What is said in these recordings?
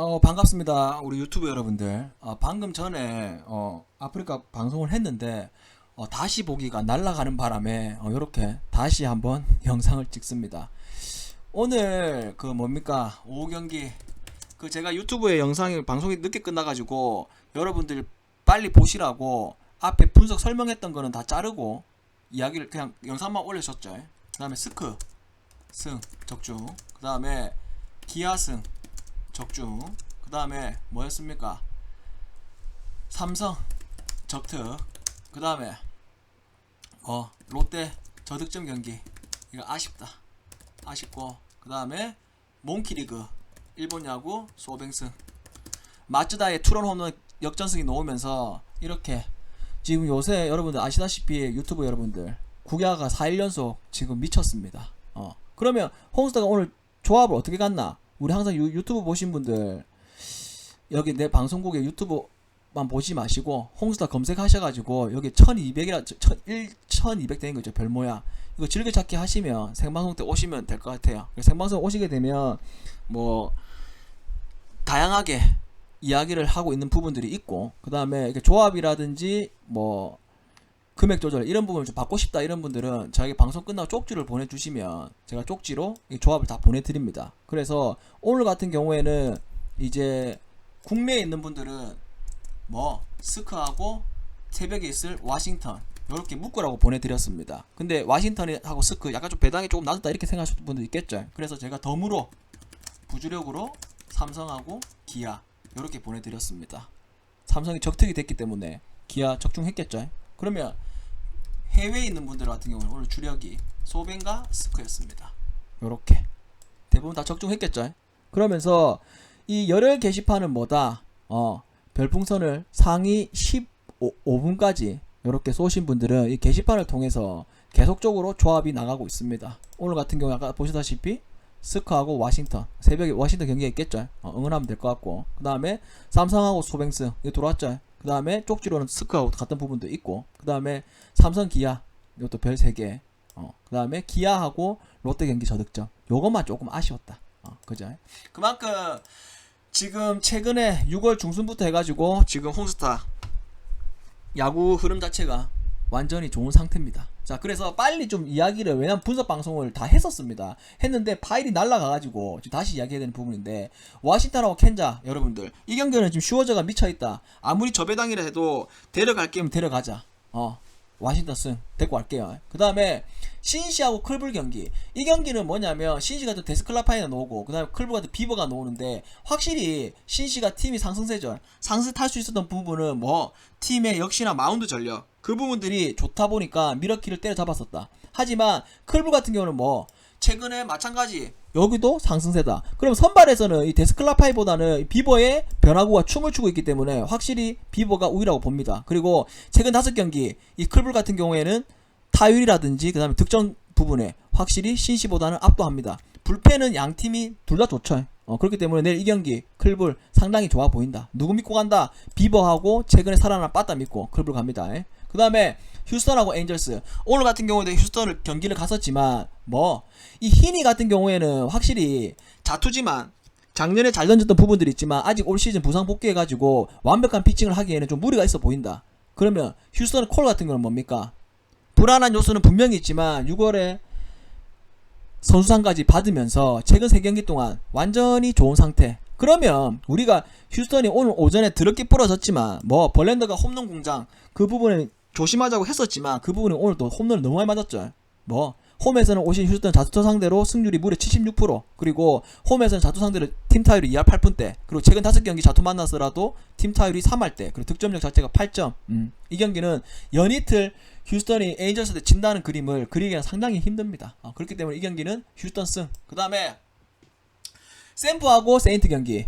어, 반갑습니다. 우리 유튜브 여러분들. 어, 방금 전에 어, 아프리카 방송을 했는데 어, 다시 보기가 날아가는 바람에 어, 이렇게 다시 한번 영상을 찍습니다. 오늘 그 뭡니까 오후 경기 그 제가 유튜브에 영상이 방송이 늦게 끝나가지고 여러분들 빨리 보시라고 앞에 분석 설명했던 거는 다 자르고 이야기를 그냥 영상만 올려줬죠. 그 다음에 스크 승 적중 그 다음에 기아 승 적중. 그 다음에 뭐였습니까? 삼성 적특 그 다음에 어 롯데 저득점 경기. 이거 아쉽다. 아쉽고. 그 다음에 몽키리그. 일본 야구 소뱅승 마츠다의 투런 홈런 역전승이 나오면서 이렇게 지금 요새 여러분들 아시다시피 유튜브 여러분들 국야가 4일 연속 지금 미쳤습니다. 어 그러면 홈스타가 오늘 조합을 어떻게 갔나 우리 항상 유, 유튜브 보신 분들 여기 내 방송국에 유튜브만 보지 마시고 홍스타 검색하셔가지고 여기 1200이라 1200 되는 거죠 별 모양. 이거 즐겨찾기 하시면 생방송 때 오시면 될 것 같아요. 생방송 오시게 되면 뭐 다양하게 이야기를 하고 있는 부분들이 있고 그 다음에 조합이라든지 뭐 금액 조절 이런 부분을 좀 받고 싶다 이런 분들은 저에게 방송 끝나고 쪽지를 보내주시면 제가 쪽지로 이 조합을 다 보내드립니다. 그래서 오늘 같은 경우에는 이제 국내에 있는 분들은 뭐 스크하고 새벽에 있을 와싱턴 이렇게 묶으라고 보내드렸습니다. 근데 와싱턴하고 스크 약간 좀 배당이 조금 낮았다 이렇게 생각하시는 분도 있겠죠. 그래서 제가 덤으로 부주력으로 삼성하고 기아 이렇게 보내드렸습니다. 삼성이 적특이 됐기 때문에 기아 적중했겠죠. 그러면 해외에 있는 분들 같은 경우는 오늘 주력이 소벤과 스크였습니다. 요렇게 대부분 다 적중했겠죠. 그러면서 이 열혈 게시판은 뭐다? 어 별풍선을 상위 15분까지 이렇게 쏘신 분들은 이 게시판을 통해서 계속적으로 조합이 나가고 있습니다. 오늘 같은 경우 아까 보시다시피 스크하고 와싱턴 새벽에 워싱턴 경기가 있겠죠. 어, 응원하면 될 것 같고 그 다음에 삼성하고 소뱅스 이거 들어왔죠. 그 다음에 쪽지로는 스크하고 같은 부분도 있고 그 다음에 삼성 기아 이것도 별 3개. 어, 그 다음에 기아하고 롯데 경기 저득점. 요것만 조금 아쉬웠다. 어, 그죠? 그만큼 지금 최근에 6월 중순부터 해가지고 지금 홍스타 야구 흐름 자체가 완전히 좋은 상태입니다. 자, 그래서 빨리 좀 이야기를, 왜냐면 분석 방송을 다 했었습니다. 했는데 파일이 날라가가지고 다시 이야기해야 되는 부분인데, 워싱턴하고 켄자, 여러분들. 이 경기는 지금 슈워저가 미쳐있다. 아무리 저배당이라 해도 데려갈 게면 데려가자. 어, 와싱턴 승 데리고 갈게요. 그 다음에 신시하고 클불 경기. 이 경기는 뭐냐면 신시가 또 데스클라파이나 나오고 그 다음에 클불가 또 비버가 나오는데 확실히 신시가 팀이 상승세절 상승 탈 수 있었던 부분은 뭐 팀의 역시나 마운드 전력 그 부분들이 좋다 보니까 미러키를 때려잡았었다. 하지만 클불 같은 경우는 뭐 최근에 마찬가지 여기도 상승세다. 그럼 선발에서는 이 데스클라파이보다는 비버의 변화구가 춤을 추고 있기 때문에 확실히 비버가 우위라고 봅니다. 그리고 최근 다섯 경기 이 클불 같은 경우에는 타율이라든지 그다음에 득점 부분에 확실히 신시보다는 압도합니다. 불펜은 양 팀이 둘 다 좋죠. 어, 그렇기 때문에 내일 이 경기 클불 상당히 좋아 보인다. 누구 믿고 간다? 비버하고 최근에 살아난 빠따 믿고 클불 갑니다. 그 다음에 휴스턴하고 엔젤스 오늘 같은 경우에도 휴스턴을 경기를 갔었지만 뭐 이 히니 같은 경우에는 확실히 자투지만 작년에 잘 던졌던 부분들이 있지만 아직 올 시즌 부상 복귀해가지고 완벽한 피칭을 하기에는 좀 무리가 있어 보인다. 그러면 휴스턴 콜 같은 경우는 뭡니까? 불안한 요소는 분명히 있지만 6월에 선수상까지 받으면서 최근 3경기 동안 완전히 좋은 상태. 그러면 우리가 휴스턴이 오늘 오전에 드럽게 부러졌지만 뭐 벌랜더가 홈런 공장 그 부분에 조심하자고 했었지만 그 부분은 오늘 또 홈런을 너무 많이 맞았죠. 뭐 홈에서는 오신 휴스턴 자투 상대로 승률이 무려 76% 그리고 홈에서는 자투 상대로 팀 타율이 2할 8푼대. 그리고 최근 5경기 자투 만났더라도 팀 타율이 3할 대. 그리고 득점력 자체가 8점. 음. 이 경기는 연이틀 휴스턴이 에인절스한테 진다는 그림을 그리기가 상당히 힘듭니다. 어, 그렇기 때문에 이 경기는 휴스턴 승그 다음에 샘프하고 세인트 경기.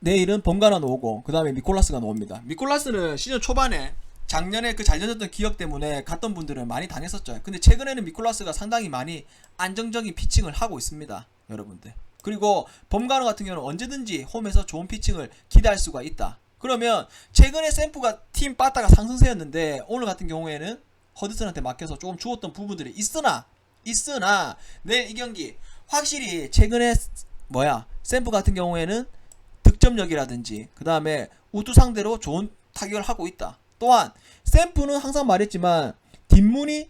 내일은 번가나 나오고 그 다음에 미콜라스가 나옵니다. 미콜라스는 시즌 초반에 작년에 그잘 던졌던 기억 때문에 갔던 분들은 많이 당했었죠. 근데 최근에는 미콜라스가 상당히 많이 안정적인 피칭을 하고 있습니다. 여러분들. 그리고 범가노 같은 경우는 언제든지 홈에서 좋은 피칭을 기대할 수가 있다. 그러면 최근에 샘프가 팀 빠따가 상승세였는데 오늘 같은 경우에는 허드슨한테 맡겨서 조금 주었던 부분들이 있으나 있으나 내일 이 경기 확실히 최근에 뭐야 샘프 같은 경우에는 득점력이라든지 그 다음에 우두 상대로 좋은 타격을 하고 있다. 또한 샘프는 항상 말했지만 뒷문이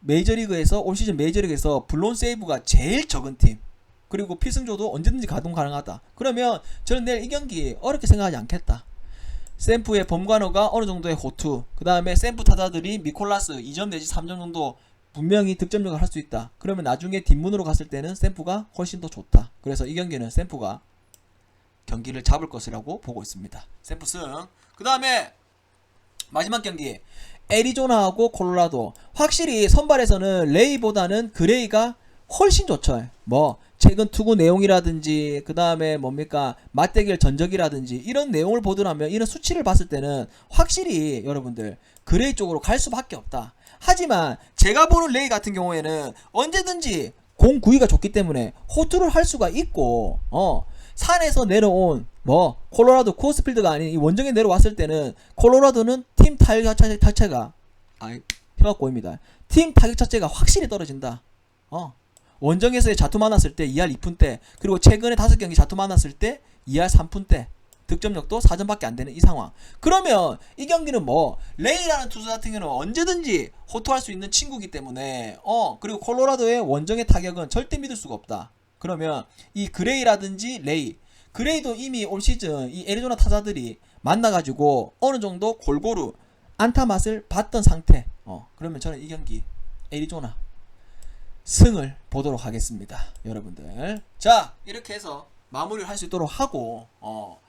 메이저리그에서 올 시즌 메이저리그에서 블론 세이브가 제일 적은 팀 그리고 필승조도 언제든지 가동 가능하다. 그러면 저는 내일 이 경기 어렵게 생각하지 않겠다. 샘프의 범관어가 어느 정도의 호투 그 다음에 샘프 타자들이 미콜라스 2점 내지 3점 정도 분명히 득점력을 할 수 있다. 그러면 나중에 뒷문으로 갔을 때는 샘프가 훨씬 더 좋다. 그래서 이 경기는 샘프가 경기를 잡을 것이라고 보고 있습니다. 샘프 승. 그 다음에 마지막 경기 애리조나하고 콜로라도 확실히 선발에서는 레이보다는 그레이가 훨씬 좋죠. 뭐 최근 투구 내용이라든지 그 다음에 뭡니까 맞대결 전적이라든지 이런 내용을 보더라면 이런 수치를 봤을 때는 확실히 여러분들 그레이 쪽으로 갈 수밖에 없다. 하지만 제가 보는 레이 같은 경우에는 언제든지 공 구위가 좋기 때문에 호투를 할 수가 있고 어 산에서 내려온 뭐 콜로라도 코스필드가 아닌 이 원정에 내려왔을 때는 콜로라도는 팀 타격 자체, 자체가 아 혀가 꼬입니다. 팀 타격 자체가 확실히 떨어진다. 어 원정에서의 자투 만났을 때 2할 2푼 때 그리고 최근에 다섯 경기 자투 만났을 때 2할 3푼 때 득점력도 4점밖에 안 되는 이 상황. 그러면 이 경기는 뭐 레이라는 투수 같은 경우는 언제든지 호투할 수 있는 친구기 때문에 어 그리고 콜로라도의 원정의 타격은 절대 믿을 수가 없다. 그러면 이 그레이라든지 레이 그레이도 이미 올 시즌 이 애리조나 타자들이 만나가지고 어느 정도 골고루 안타 맛을 봤던 상태. 어 그러면 저는 이 경기 애리조나 승을 보도록 하겠습니다, 여러분들. 자 이렇게 해서 마무리를 할 수 있도록 하고 어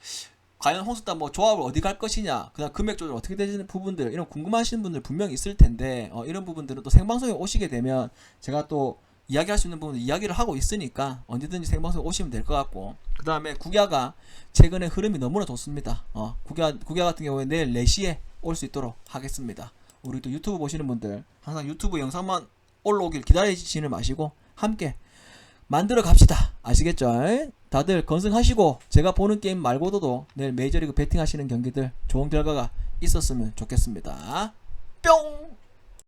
과연 홍수단 뭐 조합을 어디 갈 것이냐, 그다음 금액 조절 어떻게 되는 부분들 이런 궁금하신 분들 분명히 있을 텐데 어, 이런 부분들은 또 생방송에 오시게 되면 제가 또 이야기할 수 있는 부분 이야기를 하고 있으니까 언제든지 생방송 오시면 될 것 같고 그 다음에 국야가 최근에 흐름이 너무나 좋습니다. 어, 국야 국야 같은 경우에 내일 4시에 올 수 있도록 하겠습니다. 우리 또 유튜브 보시는 분들 항상 유튜브 영상만 올라오길 기다리시는 마시고 함께 만들어 갑시다. 아시겠죠? 다들 건승하시고 제가 보는 게임 말고도 내일 메이저리그 배팅하시는 경기들 좋은 결과가 있었으면 좋겠습니다. 뿅!